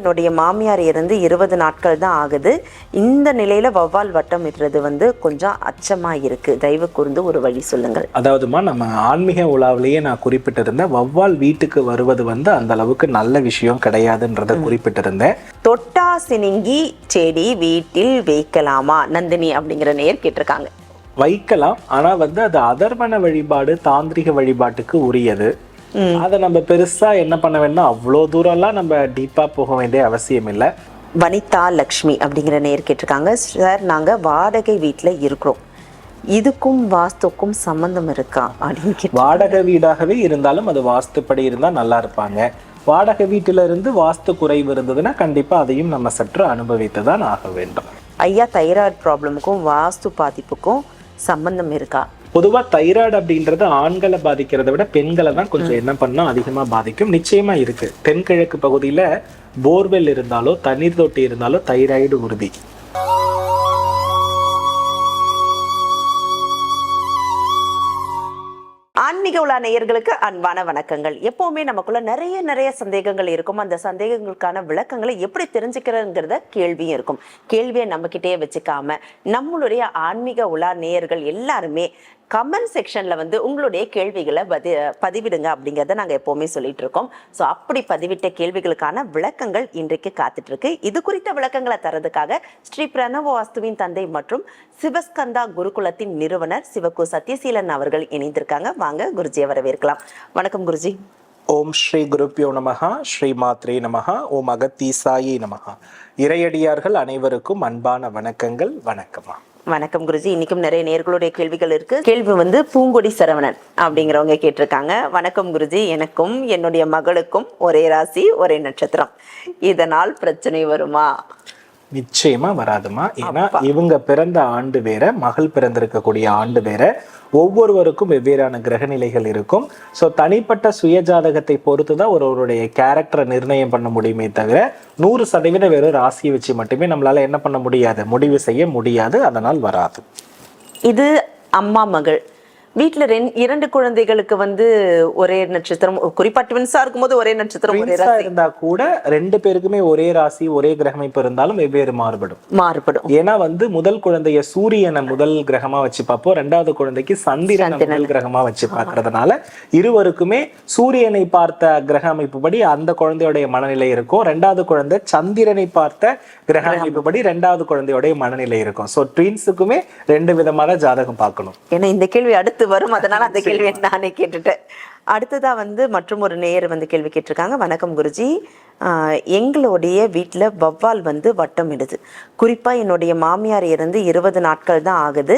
என்னுடைய மாமியார் இருந்து இருபது நாட்கள் தான் ஆகுது. இந்த நிலையில வவ்வால் வட்டம் இடுறது வந்து கொஞ்சம் அச்சமா இருக்கு. தயவு கூர்ந்து ஒரு வழி சொல்லுங்கள். அதாவதுமா நம்ம ஆன்மீக உலாவிலேயே நான் குறிப்பிட்டிருந்தேன் வவ்வால் வீட்டுக்கு வருவது வந்து அந்த அளவுக்கு நல்ல விஷயம் கிடையாதுன்றத குறிப்பிட்டிருந்தேன். தொட்டா சினிங்கி செடி வீட்டில் வைக்கலாமா? நந்தினி அப்படிங்கிற நேர் கேட்டிருக்காங்க. வைக்கலாம். ஆனா வந்து அது அதர்வன வழிபாடு தாந்திரிக வழிபாட்டுக்கு உரியது. அதை நம்ம பெருசா என்ன பண்ண வேண்டாம் அவ்வளோ தூரம்லாம் நம்ம டீப்பா போக வேண்டிய அவசியம் இல்லை. வனிதா லக்ஷ்மி அப்படிங்கிற நேர் கேட்டிருக்காங்க. சார் நாங்க வாடகை வீட்டில் இருக்கிறோம். இதுக்கும் வாஸ்துக்கும் சம்பந்தம் இருக்கா அப்படின்னு வாடகை வீடாகவே இருந்தாலும் அது வாஸ்துப்படி இருந்தா நல்லா இருப்பாங்க. வாடகை வீட்டில இருந்து வாஸ்து குறைவு இருந்ததுன்னா கண்டிப்பா அதையும் நம்ம சற்று அனுபவித்து தான் ஆக வேண்டும். ஐயா தைராய்டு ப்ராப்ளமுக்கும் வாஸ்து பாதிப்புக்கும் சம்பந்தம் இருக்கா? பொதுவா தைராய்டு அப்படின்றது ஆண்களை பாதிக்கிறதை விட பெண்களை தான் கொஞ்சம் என்ன பண்ணா அதிகமா பாதிக்கும். நிச்சயமா இருக்கு. தென்கிழக்கு பகுதியில போர்வெல் இருந்தாலோ தண்ணீர் தொட்டி இருந்தாலோ தைராய்டு உறுதி. ஆன்மீக உலா நேயர்களுக்கு அன்பான வணக்கங்கள். எப்பவுமே நமக்குள்ள நிறைய நிறைய சந்தேகங்கள் இருக்கும். அந்த சந்தேகங்களுக்கான விளக்கங்களை எப்படி தெரிஞ்சுக்கிறதுங்கிறத கேள்வியும் இருக்கும். கேள்வியை நம்ம கிட்டே வச்சுக்காம நம்மளுடைய ஆன்மீக உலா நேயர்கள் எல்லாருமே கமெண்ட் செக்ஷனில் வந்து உங்களுடைய கேள்விகளை பதி பதிவிடுங்க அப்படிங்கிறத நாங்கள் எப்போவுமே சொல்லிட்டு இருக்கோம். ஸோ அப்படி பதிவிட்ட கேள்விகளுக்கான விளக்கங்கள் இன்றைக்கு காத்துட்டு இருக்கு இது குறித்த விளக்கங்களை தரதுக்காக ஸ்ரீ பிரணவ வாஸ்துவின் தந்தை மற்றும் சிவஸ்கந்தா குருகுலத்தின் நிறுவனர் சிவகு சத்யசீலன் அவர்கள் இணைந்திருக்காங்க. வாங்க குருஜியை வரவேற்கலாம். வணக்கம் குருஜி. ஓம் ஸ்ரீ குருப்பியோ நமகா ஸ்ரீ மாத்ரே நமகா ஓம் அகத்தீசாயி நமகா இறையடியார்கள் அனைவருக்கும் அன்பான வணக்கங்கள் வணக்கமா. வணக்கம் குருஜி. இன்னைக்கும் நிறைய நேர்களுடைய கேள்விகள் இருக்கு. கேள்வி வந்து பூங்கொடி சரவணன் அப்படிங்கிறவங்க கேட்டிருக்காங்க. வணக்கம் குருஜி. எனக்கும் என்னுடைய மகளுக்கும் ஒரே ராசி ஒரே நட்சத்திரம். இதனால் பிரச்சனை வருமா? நிச்சயமா வராதுமா. ஏன்னா இவங்க பிறந்த ஆண்டு வேற மகள் பிறந்திருக்கக்கூடிய ஆண்டு வேற. ஒவ்வொருவருக்கும் வெவ்வேறான கிரகநிலைகள் இருக்கும். ஸோ தனிப்பட்ட சுய ஜாதகத்தை பொறுத்து தான் ஒருவருடைய கேரக்டரை நிர்ணயம் பண்ண முடியுமே தவிர நூறு சதவீதம் வெறும் ராசியை வச்சு மட்டுமே நம்மளால என்ன பண்ண முடியாது? முடிவு செய்ய முடியாது. அதனால் வராது. இது அம்மா மகள். வீட்டுல ரெண்டு இரண்டு குழந்தைகளுக்கு வந்து ஒரே நட்சத்திரம் குறிப்பா ட்வின்ஸா இருக்கும்போது ஒரே நட்சத்திரம் ஒரே ராசி. இருந்தா கூட ரெண்டு பேருக்குமே ஒரே ராசி ஒரே கிரகமைப்பு இருந்தாலும் வெவ்வேறு மாறுபடும். மாறுபடும். ஏன்னா வந்து முதல் குழந்தைய சூரியனை முதல் கிரகமா வச்சு பார்ப்போம். ரெண்டாவது குழந்தைக்கு சந்திரனை முதல் கிரகமா வச்சு பார்க்கறதுனால இருவருக்குமே சூரியனை பார்த்த கிரக அமைப்புப்படி அந்த குழந்தையுடைய மனநிலை இருக்கும். ரெண்டாவது குழந்தை சந்திரனை பார்த்த கிரக அமைப்புப்படி ரெண்டாவது குழந்தையுடைய மனநிலை இருக்கும். ஸோ ட்வின்ஸுக்குமே ரெண்டு விதமான ஜாதகம் பார்க்கணும். ஏன்னா இந்த கேள்வி அடுத்து வரும். அதனால அந்த கேள்வியை நானே கேட்டுட்டேன். அடுத்ததா வந்து மற்றும் ஒரு நேயர் வந்து கேள்வி கேட்டிருக்காங்க. வணக்கம் குருஜி. எங்களுடைய வீட்டில் வவ்வால் வந்து வட்டம் இடுது குறிப்பாக என்னுடைய மாமியார் இருந்து இருபது நாட்கள் தான் ஆகுது.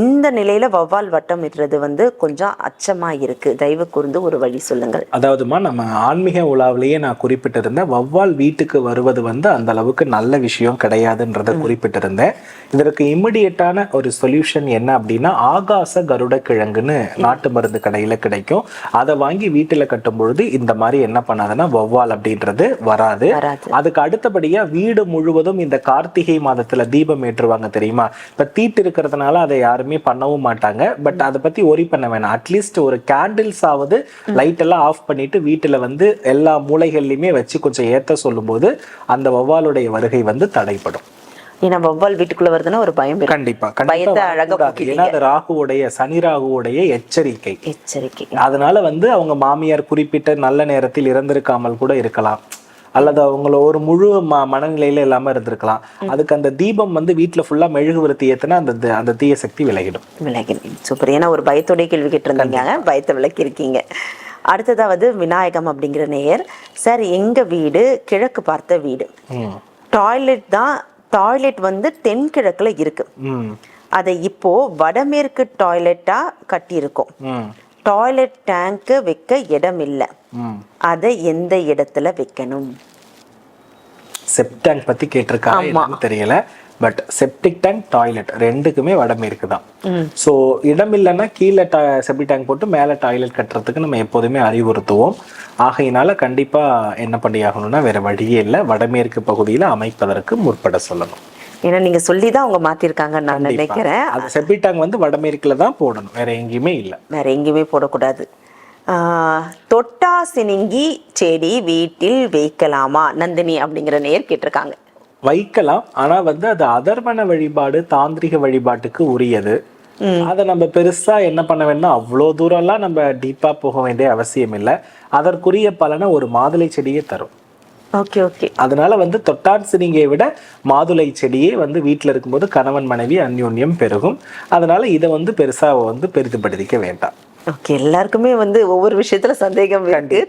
இந்த நிலையில வவ்வால் வட்டம் இடுறது வந்து கொஞ்சம் அச்சமா இருக்கு. தயவு கூர்ந்து ஒரு வழி சொல்லுங்கள். அதாவதுமா நம்ம ஆன்மீக உலாவிலேயே நான் குறிப்பிட்டிருந்தேன் வவ்வால் வீட்டுக்கு வருவது வந்து அந்த அளவுக்கு நல்ல விஷயம் கிடையாதுன்றத குறிப்பிட்டிருந்தேன். இதற்கு இம்மிடியட்டான ஒரு சொல்யூஷன் என்ன அப்படின்னா ஆகாச கருட கிழங்குன்னு நாட்டு மருந்து கடையில கிடைக்கும். அதை வாங்கி வீட்டுல கட்டும் பொழுது இந்த மாதிரி என்ன பண்ணாதுன்னா வவ்வால் அப்படின்றது வராது. அதுக்கு அடுத்தபடியா வீடு முழுவதும் இந்த கார்த்திகை மாதத்துல தீபம் ஏற்றுவாங்க தெரியுமா? இப்ப தீட்டு இருக்கிறதுனால அதை யாருமே பண்ணவும் மாட்டாங்க. பட் அதை பத்தி ஒரி பண்ண வேணாம். அட்லீஸ்ட் ஒரு கேண்டில்ஸ் ஆவது லைட் எல்லாம் ஆஃப் பண்ணிட்டு வீட்டுல வந்து எல்லா மூலைகள்லயுமே வச்சு கொஞ்சம் ஏத்த சொல்லும்போது அந்த வௌவாலுடைய வருகை வந்து தடைப்படும் ஏன்னா வவ்வால் வீட்டுக்குள்ள வருதுன்னா ஒரு பயம் கண்டிப்பா. பயத்தை அழகா. ஏன்னா அது ராகுவுடைய சனி ராகுவுடைய எச்சரிக்கை. எச்சரிக்கை. அதனால வந்து அவங்க மாமியார் குறிப்பிட்ட நல்ல நேரத்தில் இறந்திருக்காமல் கூட இருக்கலாம். அல்லது அவங்கள ஒரு முழு ம மனநிலையில இல்லாம இருந்திருக்கலாம். அதுக்கு அந்த தீபம் வந்து வீட்டுல ஃபுல்லா மெழுகுவர்த்தி ஏத்துனா அந்த அந்த தீய சக்தி விலகிடும். விலகி சூப்பர். ஏன்னா ஒரு பயத்தோடைய கேள்வி கேட்டிருந்தீங்க. பயத்தை விளக்கி இருக்கீங்க அடுத்ததாவது விநாயகம் அப்படிங்கிற நேயர். சார் எங்க வீடு? கிழக்கு பார்த்த வீடு. டாய்லெட் தான் டாய்லெட் வந்து தென்கிழக்குல இருக்கு. அதை இப்போ வடமேற்கு டாய்லெட்டா கட்டியிருக்கோம். டாய்லெட் டேங்க் வைக்க இடம் இல்லை ம். அதை எந்த இடத்துல வைக்கணும்? செப்ட் டேங்க் பத்தி கேட்டிருக்காங்க தெரியல. பட் செப்டிக் டேங்க் டாய்லெட் ரெண்டுக்குமே வடமேற்கு தான் ஸோ இடம் இல்லைன்னா கீழே செப்டிக் டேங்க் போட்டு மேலே டாய்லெட் கட்டுறதுக்கு நம்ம எப்போதுமே அறிவுறுத்துவோம். ஆகையினால கண்டிப்பா என்ன பண்ணி ஆகணும்னா வேற வழியே இல்லை. வடமேற்கு பகுதியில அமைப்பதற்கு முற்பட சொல்லணும். ஏன்னா நீங்க சொல்லி தான் அவங்க மாத்திருக்காங்கன்னு நான் நினைக்கிறேன். அது செப்டிக் டேங்க் வந்து வடமேற்குல தான் போடணும். வேற எங்கேயுமே இல்லை. வேற எங்கேயுமே போடக்கூடாது. தொட்டா சினிங்கி செடி வீட்டில் வைக்கலாமா? நந்தினி அப்படிங்கிற நேர் கேட்டிருக்காங்க. வைக்கலாம். ஆனா வந்து அது அதர்வன வழிபாடு தாந்திரிக வழிபாட்டுக்கு உரியது. அதை நம்ம பெருசா என்ன பண்ண வேண்டாம் அவ்வளோ தூரம்லாம் நம்ம டீப்பா போக வேண்டிய அவசியம் இல்லை. அதற்குரிய பலனை ஒரு மாதுளை செடியே தரும். Okay okay. அதனால வந்து தொட்டான் சினிங்கியை விட மாதுளை செடியே வந்து வீட்டில் இருக்கும்போது கணவன் மனைவி அந்யோன்யம் பெருகும். அதனால இதை வந்து பெருசா வந்து பெரிதுபடுத்திக்க வேண்டாம். ஓகே எல்லாருக்குமே வந்து ஒவ்வொரு விஷயத்துல சந்தேகம் இருக்கு.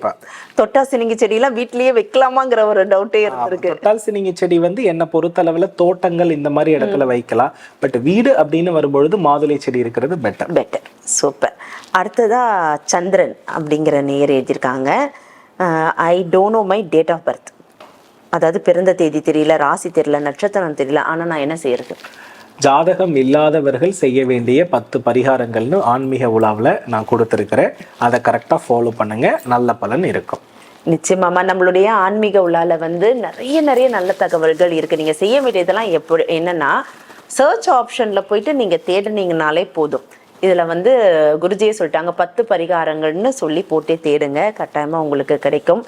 தொட்டா சினிங்கி செடியெல்லாம் வீட்லயே வைக்கலாமாங்கிற ஒரு டவுட்டே இருந்திருக்கு. தொட்டால் சினிங்கி செடி வந்து என்ன பொறுத்தளவுல தோட்டங்கள் இந்த மாதிரி இடத்துல வைக்கலாம். பட் வீடு அப்படின்னு வரும்பொழுது மாதுளை செடி இருக்கிறது பெட்டர் பெட்டர் சூப்பர் அடுத்ததா சந்திரன் அப்படிங்கிற நேர் எழுதியிருக்காங்க. I don't know my date of birth அதாவது பிறந்த தேதி தெரியல ராசி தெரியல நட்சத்திரம் தெரியல ஆனா நான் என்ன செய்யறது? ஜாதகம் இல்லாதவர்கள் செய்ய வேண்டிய பத்து பரிகாரங்கள்னு ஆன்மீக உலாவில் நான் கொடுத்துருக்கிறேன். அதை கரெக்டாக ஃபாலோ பண்ணுங்க. நல்ல பலன் இருக்கும். நிச்சயமாமா நம்மளுடைய ஆன்மீக உலால வந்து நிறைய நிறைய நல்ல தகவல்கள் இருக்கு. நீங்க செய்ய வேண்டியதெல்லாம் எப்படி என்னன்னா சர்ச் ஆப்ஷன்ல போயிட்டு நீங்க தேடுனீங்கனாலே போதும். இதில் வந்து குருஜியே சொல்லிட்டாங்க பத்து பரிகாரங்கள்னு சொல்லி போட்டே தேடுங்க கட்டாயமாக உங்களுக்கு கிடைக்கும்.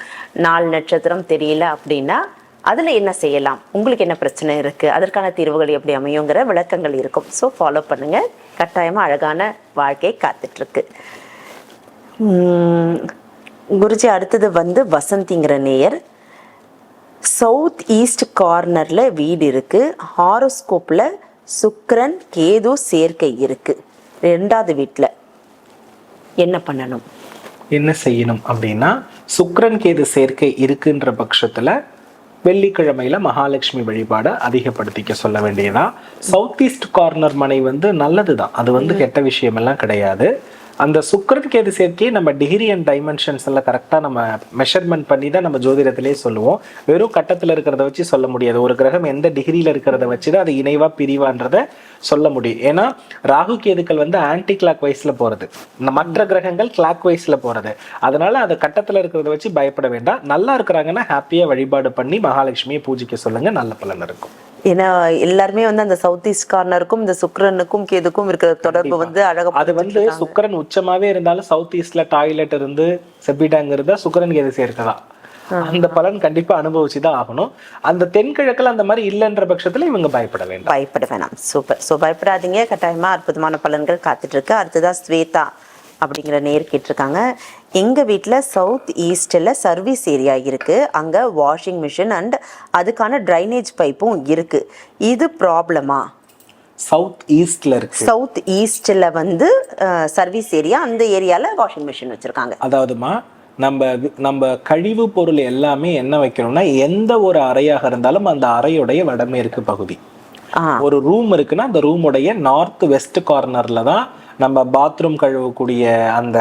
நாலு நட்சத்திரம் தெரியல அப்படின்னா அதில் என்ன செய்யலாம்? உங்களுக்கு என்ன பிரச்சனை இருக்குது அதற்கான தீர்வுகள் எப்படி அமையுங்கிற விளக்கங்கள் இருக்கும். ஸோ ஃபாலோ பண்ணுங்கள் கட்டாயமாக அழகான வாழ்க்கை காத்துட்ருக்கு. குருஜி அடுத்தது வந்து வசந்திங்கிற நேயர். சவுத் ஈஸ்ட் கார்னரில் வீடு இருக்குது ஹாரோஸ்கோப்பில் சுக்ரன் கேது சேர்க்கை இருக்குது ரெண்டாவது வீட்டில் என்ன பண்ணணும்? என்ன செய்யணும் அப்படின்னா சுக்கிரன் கேது சேர்க்கை இருக்குன்ற பட்சத்துல வெள்ளிக்கிழமையில மகாலட்சுமி வழிபாடை அதிகப்படுத்திக்க சொல்ல வேண்டியதா சவுத் ஈஸ்ட் கார்னர் மனை வந்து நல்லதுதான். அது வந்து கெட்ட விஷயமெல்லாம் கிடையாது. அந்த சுக்கரன் கேது சேர்க்கையை நம்ம டிகிரி அண்ட் டைமென்ஷன்ஸ் எல்லாம் கரெக்டாக நம்ம மெஷர்மெண்ட் பண்ணி தான் நம்ம ஜோதிடத்திலே சொல்லுவோம். வெறும் கட்டத்தில் இருக்கிறத வச்சு சொல்ல முடியாது. ஒரு கிரகம் எந்த டிகிரியில் இருக்கிறத வச்சு தான் அது இணைவாக பிரிவான்றத சொல்ல முடியும். ஏன்னா ராகு கேதுக்கள் வந்து ஆன்டி கிளாக் வைஸில் போகிறது இந்த மற்ற கிரகங்கள் கிளாக் வைஸில் போகிறது அதனால அது கட்டத்தில் இருக்கிறத வச்சு பயப்பட வேண்டாம். நல்லா இருக்கிறாங்கன்னா ஹாப்பியாக வழிபாடு பண்ணி மகாலட்சுமியை பூஜிக்க சொல்லுங்கள் நல்ல பலன் இருக்கும். ஏன்னா எல்லாருமே வந்து அந்த சவுத் ஈஸ்ட் கார்னருக்கும் இந்த சுக்கிரனுக்கும் கேதுக்கும் இருக்கிற தொடர்பு வந்து அழகா அது வந்து சுக்கிரன் உச்சமாவே இருந்தாலும் சவுத் ஈஸ்ட்ல டாய்லெட் இருந்து செப்பிடாங்க இருந்தா சுக்கிரன் கேது சேர்க்கலாம் அந்த பலன் கண்டிப்பா அனுபவிச்சுதான் ஆகணும். அந்த தென்கிழக்குல அந்த மாதிரி இல்லைன்ற பட்சத்துல இவங்க பயப்பட வேண்டாம். பயப்பட வேணாம். சூப்பர். ஸோ பயப்படாதீங்க. கட்டாயமா அற்புதமான பலன்கள் காத்துட்டு இருக்கு. அடுத்ததா ஸ்வேதா. அப்படிங்கிற நேர் கேட்டிருக்காங்க. எங்க வீட்டில் சவுத் ஈஸ்டில் சர்வீஸ் ஏரியா இருக்கு. அங்க வாஷிங் மிஷின் அண்ட் அதுக்கான ட்ரைனேஜ் பைப்பும் இருக்கு. இது ப்ராப்ளமா சவுத் ஈஸ்ட்ல இருக்கு. சவுத் ஈஸ்டில் வந்து சர்வீஸ் ஏரியா அந்த ஏரியால வாஷிங் மிஷின் வச்சிருக்காங்க. அதாவதுமா நம்ம நம்ம கழிவு பொருள் எல்லாமே என்ன வைக்கணும்னா எந்த ஒரு அறையாக இருந்தாலும் அந்த அறையுடைய வடமேற்கு பகுதி. ஒரு ரூம் இருக்குன்னா அந்த ரூமுடைய நார்த் வெஸ்ட் கார்னர்ல தான் நம்ம பாத்ரூம் கழுவக்கூடிய அந்த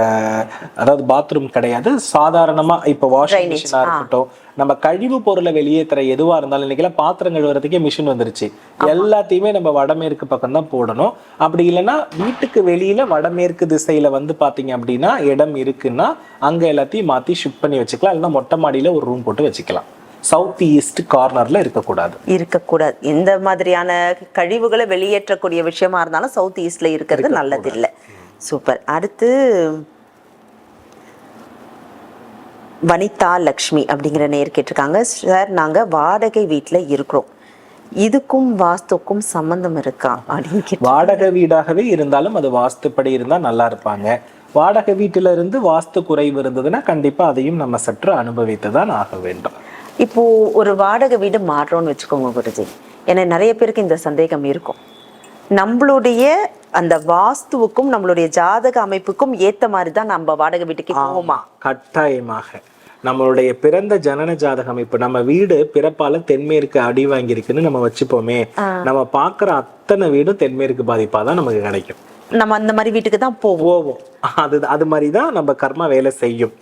அதாவது பாத்ரூம் கிடையாது. சாதாரணமா இப்ப வாஷிங் மிஷினா இருக்கட்டும் நம்ம கழிவு பொருளை வெளியேற்றுற எதுவா இருந்தாலும் இன்னைக்கெல்லாம் பாத்திரம் கழுவுறதுக்கே மிஷின் வந்துருச்சு. எல்லாத்தையுமே நம்ம வடமேற்கு பக்கம் தான் போடணும். அப்படி இல்லைன்னா வீட்டுக்கு வெளியில வடமேற்கு திசையில வந்து பாத்தீங்க அப்படின்னா இடம் இருக்குன்னா அங்க எல்லாத்தையும் மாத்தி ஷிஃப்ட் பண்ணி வச்சுக்கலாம். இல்லைன்னா மொட்டை மாடியில ஒரு ரூம் போட்டு வச்சுக்கலாம். சவுத் ஈஸ்ட் கார்னர்ல இருக்கக்கூடாது. இருக்கக்கூடாது. எந்த மாதிரியான கழிவுகளை வெளியேற்றக்கூடிய விஷயமா இருந்தாலும் சவுத் ஈஸ்ட்ல இருக்கிறது நல்லது இல்லை சூப்பர் அடுத்து வனிதா லக்ஷ்மி அப்படிங்கிற நேர் கேட்டிருக்காங்க. சார் நாங்க வாடகை வீட்டில் இருக்கிறோம். இதுக்கும் வாஸ்துக்கும் சம்பந்தம் இருக்கா அப்படின்னு வாடகை வீடாகவே இருந்தாலும் அது வாஸ்துப்படி இருந்தா நல்லா இருப்பாங்க. வாடகை வீட்டில இருந்து வாஸ்து குறைவு இருந்ததுன்னா கண்டிப்பா அதையும் நம்ம சற்று அனுபவித்து தான் ஆக வேண்டும். இப்போ ஒரு வாடகை வீடு மாறுறோம்னு வச்சுக்கோங்க குருஜி. ஏன்னா நிறைய பேருக்கு இந்த சந்தேகம் இருக்கும். நம்மளுடைய அந்த வாஸ்துவுக்கும் நம்மளுடைய ஜாதக அமைப்புக்கும் ஏத்த மாதிரி தான் நம்ம வாடகை வீட்டுக்கு போவோமா? கட்டாயமாக. நம்மளுடைய பிறந்த ஜனன ஜாதக அமைப்பு நம்ம வீடு பிறப்பால தென்மேற்கு அடி வாங்கியிருக்குன்னு நம்ம வச்சுப்போமே. நம்ம பார்க்குற அத்தனை வீடும் தென்மேற்கு பாதிப்பா தான் நமக்கு கிடைக்கும். நம்ம அந்த மாதிரி வீட்டுக்கு தான் போவோம். போவோம். அது அது மாதிரி தான் நம்ம கர்மா வேலை செய்யும்.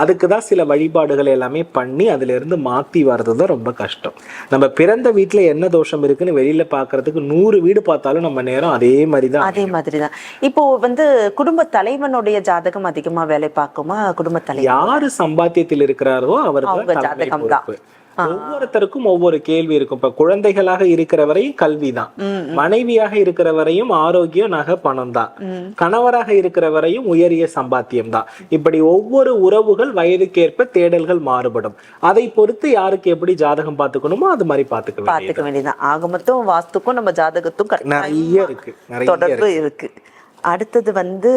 அதுக்கு தான் சில வழிபாடுகள் எல்லாமே பண்ணி அதுல இருந்து மாத்தி வர்றது தான் ரொம்ப கஷ்டம். நம்ம பிறந்த வீட்டுல என்ன தோஷம் இருக்குன்னு வெளியில பாக்குறதுக்கு நூறு வீடு பார்த்தாலும் நம்ம நேரம் அதே மாதிரி தான் அதே மாதிரி தான். இப்போ வந்து குடும்ப தலைவனுடைய ஜாதகம் அதிகமா வேலை பார்க்குமா? குடும்ப தலைவர். யாரு சம்பாத்தியத்தில் இருக்கிறாரோ தலைமை ஜாதகம் தான். ஒவ்வொருத்தருக்கும் ஒவ்வொரு கேள்வி இருக்கும். இப்ப குழந்தைகளாக இருக்கிற வரையும் கல்விதான் மனைவியாக இருக்கிற வரையும் ஆரோக்கியம் நகை பணம் தான் கணவராக இருக்கிற வரையும் உயரிய சம்பாத்தியம் தான் இப்படி ஒவ்வொரு உறவுகள் வயதுக்கேற்ப தேடல்கள் மாறுபடும். அதை பொறுத்து யாருக்கு எப்படி ஜாதகம் பார்த்துக்கணுமோ அது மாதிரி பார்த்துக்க வேண்டியது பாத்துக்க வேண்டியதுதான். ஆக மொத்தம் வாஸ்துக்கும் நம்ம ஜாதகத்துக்கும் ஆ நிறைய இருக்கு. தொடர்பு இருக்கு. அடுத்தது வந்து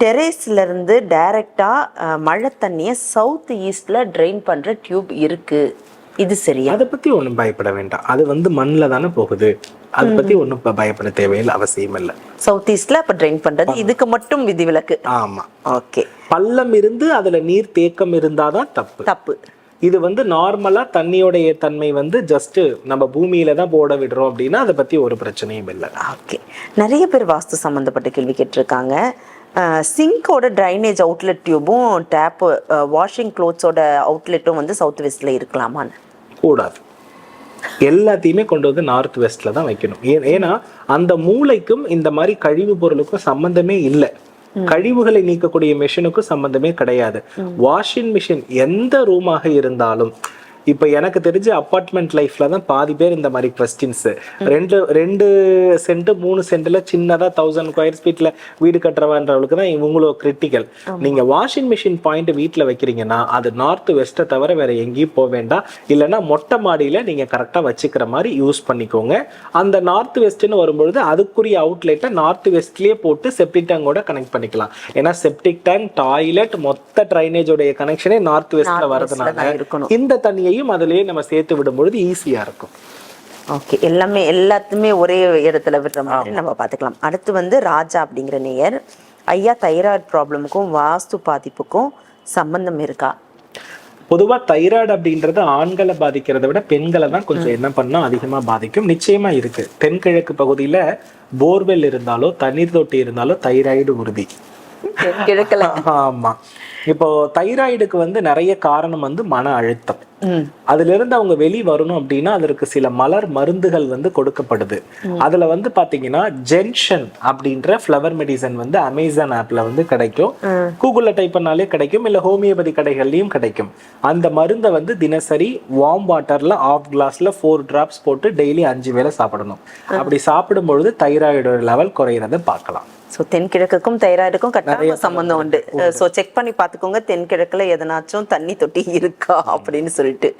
டெரேஸ்ல இருந்து டைரக்டா மழை தண்ணிய சவுத் ஈஸ்ட்ல ட்ரெயின் பண்ற டியூப் இருக்கு. இது சரியா? அதை பத்தி ஒண்ணும் பயப்பட வேண்டாம். அது வந்து மண்ணில் தானே போகுது. அதை பத்தி ஒண்ணும் இப்ப பயப்பட தேவையில்லை அவசியம் இல்லை. சவுத் ஈஸ்ட்ல அப்ப ட்ரெயின் பண்றது இதுக்கு மட்டும் விதிவிலக்கு. ஆமா. ஓகே. பள்ளம் இருந்து அதுல நீர் தேக்கம் இருந்தாதான் தப்பு. தப்பு. இது வந்து நார்மலா தண்ணியோடைய தன்மை வந்து ஜஸ்ட் நம்ம பூமியில தான் போட விடுறோம் அப்படின்னா அதை பத்தி ஒரு பிரச்சனையும் இல்லை. ஓகே. நிறைய பேர் வாஸ்து சம்மந்தப்பட்ட கேள்வி கேட்டிருக்காங்க. சிங்கோட ட்ரைனேஜ் அவுட்லெட் டியூபும் டேப் வாஷிங் க்ளோத்ஸோட அவுட்லெட்டும் வந்து சவுத் வெஸ்ட்ல இருக்கலாமான்னு. கூடாது. எல்லாத்தையுமே கொண்டு வந்து நார்த் வெஸ்ட்ல தான் வைக்கணும். ஏன்னா அந்த மூளைக்கும் இந்த மாதிரி கழிவு பொருளுக்கும் சம்பந்தமே இல்லை. கழிவுகளை நீக்கக்கூடிய மிஷினுக்கும் சம்பந்தமே கிடையாது. வாஷிங் மிஷின் எந்த ரூமாக இருந்தாலும் இப்ப எனக்கு தெரிஞ்ச அப்பார்ட்மெண்ட் லைஃப்ல தான் பாதி பேர் இந்த மாதிரி கொஸ்டின்ஸ் ரெண்டு ரெண்டு சென்ட் மூணு சென்ட்ல சின்னதா தௌசண்ட் ஸ்கொயர் ஃபீட்ல வீடு கட்டுறவான்றவளுக்கு தான் இவங்களோ கிரிட்டிக்கல் நீங்க வாஷிங் மிஷின் பாயிண்ட் வீட்ல வைக்கிறீங்கன்னா அது நார்த் வெஸ்ட்டை தவிர வேற எங்கேயும் போக வேண்டாம். இல்லைன்னா மொட்டை மாடியில நீங்க கரெக்டா வச்சுக்கிற மாதிரி யூஸ் பண்ணிக்கோங்க. அந்த நார்த் வெஸ்ட்னு வரும்பொழுது அதுக்குரிய அவுட்லெட்டை நார்த் வெஸ்ட்லயே போட்டு செப்டிக் டேங்கோட கனெக்ட் பண்ணிக்கலாம். ஏன்னா செப்டிக் டேங்க் டாய்லெட் மொத்த ட்ரைனேஜோடைய கனெக்ஷனே நார்த் வெஸ்ட்ல தான் வரதுனால. இந்த தண்ணியையும் அதுலயே நம்ம சேர்த்து விடும்பொழுது ஈஸியா இருக்கும். ஓகே எல்லாமே எல்லாத்துமே ஒரே இடத்துல விடுற மாதிரி நம்ம பார்த்துக்கலாம். அடுத்து வந்து ராஜா அப்படிங்கிற நேயர். ஐயா தைராய்டு ப்ராப்ளமுக்கும் வாஸ்து பாதிப்புக்கும் சம்பந்தம் இருக்கா? பொதுவா தைராய்டு அப்படின்றது ஆண்களை பாதிக்கிறதை விட பெண்களை தான் கொஞ்சம் என்ன பண்ணா அதிகமா பாதிக்கும். நிச்சயமா இருக்கு. தென்கிழக்கு பகுதியில போர்வெல் இருந்தாலோ தண்ணீர் தொட்டி இருந்தாலோ தைராய்டு உறுதி. கிழக்கல. ஆமா. இப்போ தைராய்டுக்கு வந்து நிறைய காரணம் வந்து மன அழுத்தம். அதுல இருந்து அவங்க வெளி வரணும் அப்படின்னா அதற்கு சில மலர் மருந்துகள் வந்து கொடுக்கப்படுது. அதுல வந்து பாத்தீங்கன்னா ஜென்ஷன் அப்படின்ற ஃப்ளவர் மெடிசன் வந்து அமேசான் ஆப்ல வந்து கிடைக்கும். கூகுள்ல டைப் பண்ணாலே கிடைக்கும். இல்ல ஹோமியோபதி கடைகள்லயும் கிடைக்கும். அந்த மருந்தை வந்து தினசரி வார்ம் வாட்டர்ல ஆஃப் கிளாஸ்ல ஃபோர் டிராப்ஸ் போட்டு டெய்லி அஞ்சு வேளை சாப்பிடணும். அப்படி சாப்பிடும் பொழுது தைராய்டு லெவல் குறையிறத பார்க்கலாம். ஸோ தென்கிழக்குக்கும் தைராய்டுக்கும் கட்டாய சம்பந்தம் உண்டு. ஸோ செக் பண்ணி பார்த்துக்கோங்க தென்கிழக்குல எதனாச்சும் தண்ணி தொட்டி இருக்கா அப்படின்னு சொல்லிட்டு.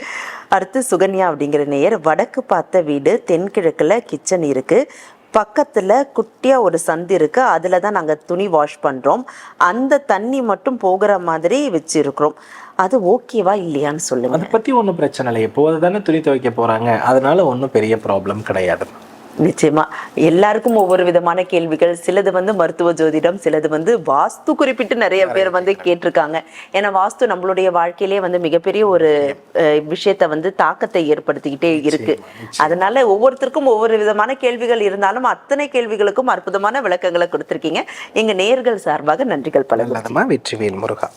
அடுத்து சுகன்யா அப்படிங்கிற நேயர் வடக்கு பார்த்த வீடு தென்கிழக்குல கிச்சன் இருக்கு. பக்கத்துல குட்டியா ஒரு சந்து இருக்கு. அதுல தான் நாங்க துணி வாஷ் பண்றோம். அந்த தண்ணி மட்டும் போகிற மாதிரி வச்சிருக்கிறோம். அது ஓகேவா இல்லையான்னு சொல்லுங்க. அதை பத்தி ஒண்ணும் பிரச்சனை இல்லை. எப்போது தானே துணி துவைக்க போறாங்க. அதனால ஒண்ணும் பெரிய ப்ராப்ளம் கிடையாது. நிச்சயமா. எல்லாருக்கும் ஒவ்வொரு விதமான கேள்விகள். சிலது வந்து மருத்துவ ஜோதிடம் சிலது வந்து வாஸ்து குறிப்பிட்டு நிறைய பேர் வந்து கேட்டிருக்காங்க. ஏன்னா வாஸ்து நம்மளுடைய வாழ்க்கையிலே வந்து மிகப்பெரிய ஒரு விஷயத்த வந்து தாக்கத்தை ஏற்படுத்திக்கிட்டே இருக்கு. அதனால ஒவ்வொருத்தருக்கும் ஒவ்வொரு விதமான கேள்விகள் இருந்தாலும் அத்தனை கேள்விகளுக்கும் அற்புதமான விளக்கங்களை கொடுத்திருக்கீங்க. எங்க நேயர்கள் சார்பாக நன்றிகள் பல வெற்றிவேல் முருகா.